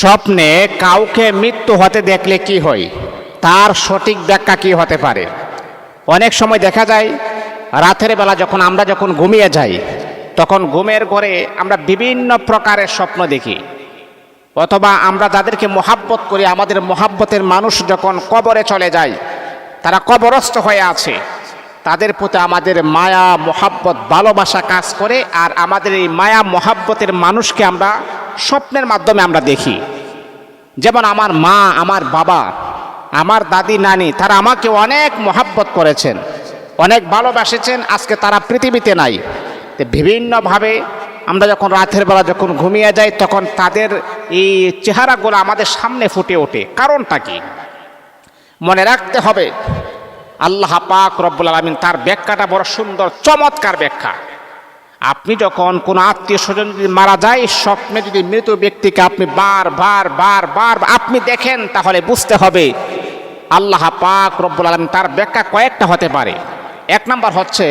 স্বপ্নে কাউকে মৃত্যু হতে দেখলে কি হয়? তার সঠিক ব্যাখ্যা কি হতে পারে? অনেক সময় দেখা যায়, রাতের বেলা যখন আমরা যখন ঘুমিয়ে যাই, তখন ঘুমের ঘরে আমরা বিভিন্ন প্রকারের স্বপ্ন দেখি। অথবা আমরা যাদেরকে মহাব্বত করি, আমাদের মহাব্বতের মানুষ যখন কবরে চলে যায়, তারা কবরস্থ হয়ে আছে। তাদের প্রতি আমাদের মায়া, মোহাব্বত, ভালোবাসা কাজ করে আর আমাদের এই মায়া, মোহাব্বতের মানুষকে আমরা স্বপ্নের মাধ্যমে আমরা দেখি। যেমন আমার মা, আমার বাবা, আমার দাদি, নানি, তারা আমাকে অনেক মহাব্বত করেছেন, অনেক ভালোবাসেছেন, আজকে তারা পৃথিবীতে নাই। বিভিন্নভাবে আমরা যখন রাতের বেলা যখন ঘুমিয়ে যাই, তখন তাদের এই চেহারাগুলো আমাদের সামনে ফুটে ওঠে। কারণটা কি? মনে রাখতে হবে আল্লাহ পাক রব্বুল আলমিন তার ব্যাখ্যাটা বড় সুন্দর, চমৎকার ব্যাখ্যা। আপনি যখন কোনো আত্মীয় স্বজন যদি মারা যায়, স্বপ্নে যদি মৃত ব্যক্তিকে আপনি বার বার বার বার, আপনি দেখেন, তাহলে বুঝতে হবে আল্লাহ পাক রব্বুল আলম তার ব্যাখ্যা কয়েকটা হতে পারে। এক নম্বর হচ্ছে,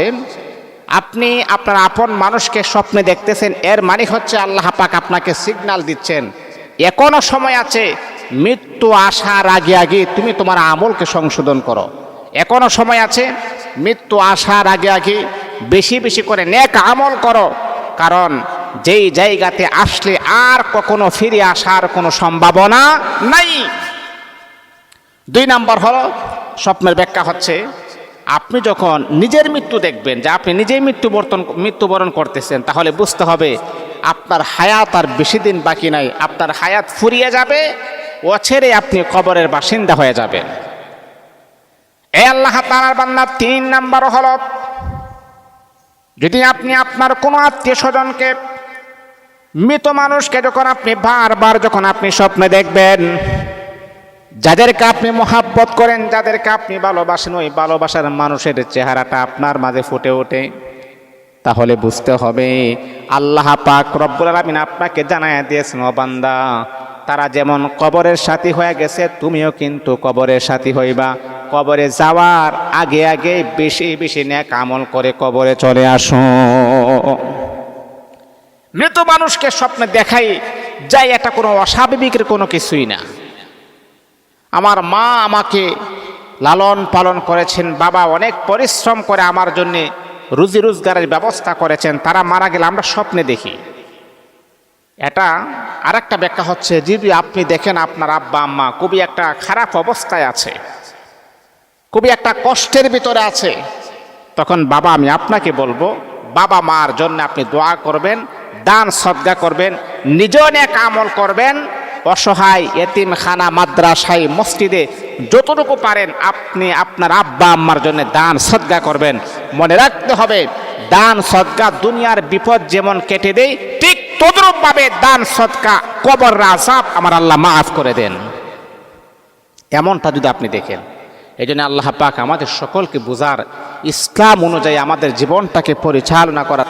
আপনি আপনার আপন মানুষকে স্বপ্নে দেখতেছেন, এর মানে হচ্ছে আল্লাহ পাক আপনাকে সিগন্যাল দিচ্ছেন, এখনও সময় আছে, মৃত্যু আসার আগে আগে তুমি তোমার আমলকে সংশোধন করো। এখনও সময় আছে, মৃত্যু আসার আগে আগে বেশি বেশি করে নেক আমল করো, কারণ যেই জায়গাতে আসলে আর কখনো ফিরে আসার কোনো সম্ভাবনা নাই। দুই নাম্বার হলো, স্বপ্নের ব্যাখ্যা হচ্ছে, আপনি যখন নিজের মৃত্যু দেখবেন, যে আপনি নিজেই মৃত্যুবর্তন মৃত্যুবরণ করতেছেন, তাহলে বুঝতে হবে আপনার হায়াত আর বেশি দিন বাকি নাই, আপনার হায়াত ফুরিয়ে যাবে অছেরে আপনি কবরের বাসিন্দা হয়ে যাবেন। আল্লাহ তালার বান্না তিন নাম্বার হল, যদি আপনি আপনার কোনো আত্মীয় স্বজনকে, মৃত মানুষকে যখন আপনি বারবার যখন আপনি স্বপ্নে দেখবেন, যাদেরকে আপনি মোহাব্বত করেন, যাদেরকে আপনি ভালোবাসেন, ওই ভালোবাসার মানুষের চেহারাটা আপনার মাঝে ফুটে ওঠে। তাহলে বুঝতে হবে, আল্লাহ পাক রব্বুল আলমিন আপনাকে জানায় দিয়েছেন, ও বান্দা, তারা যেমন কবরের সাথী হয়ে গেছে, তুমিও কিন্তু কবরের সাথী হইবা। কবরে যাওয়ার আগে আগে বেশি বেশি ন্যাক আমল করে কবরে চলে আসো। মৃত মানুষকে স্বপ্নে দেখাই যাই এটা কোনো অস্বাভাবিকের কোনো কিছুই না। আমার মা আমাকে লালন পালন করেছেন, বাবা অনেক পরিশ্রম করে আমার জন্যে রুজি রোজগারের ব্যবস্থা করেছেন, তারা মারা গেলে আমরা স্বপ্নে দেখি। এটা আর একটা ব্যাখ্যা হচ্ছে, যদি আপনি দেখেন আপনার আব্বা, আম্মা, খুবই একটা খারাপ অবস্থায় আছে খুবই একটা কষ্টের ভিতরে আছে। তখন, বাবা, আমি আপনাকে বলব, বাবা মার জন্য আপনি দোয়া করবেন, দান সদ্গা করবেন নিজেও এক আমল করবেন, অসহায় এতিমখানা, মাদ্রাসায়, মসজিদে, যতটুকু পারেন আপনি আপনার আব্বা আম্মার জন্য দান সদ্গা করবেন। মনে রাখতে হবে, দান সদ্গা দুনিয়ার বিপদ যেমন কেটে দেয়, ঠিক তদ্রূপভাবে দান সদ্গা কবর আসাব আমার আল্লাহ মাফ করে দেন। এমনটা যদি আপনি দেখেন এই জন্য আল্লাহ পাক আমাদের সকলকে বোঝার ইসলাম অনুযায়ী আমাদের জীবনটাকে পরিচালনা করার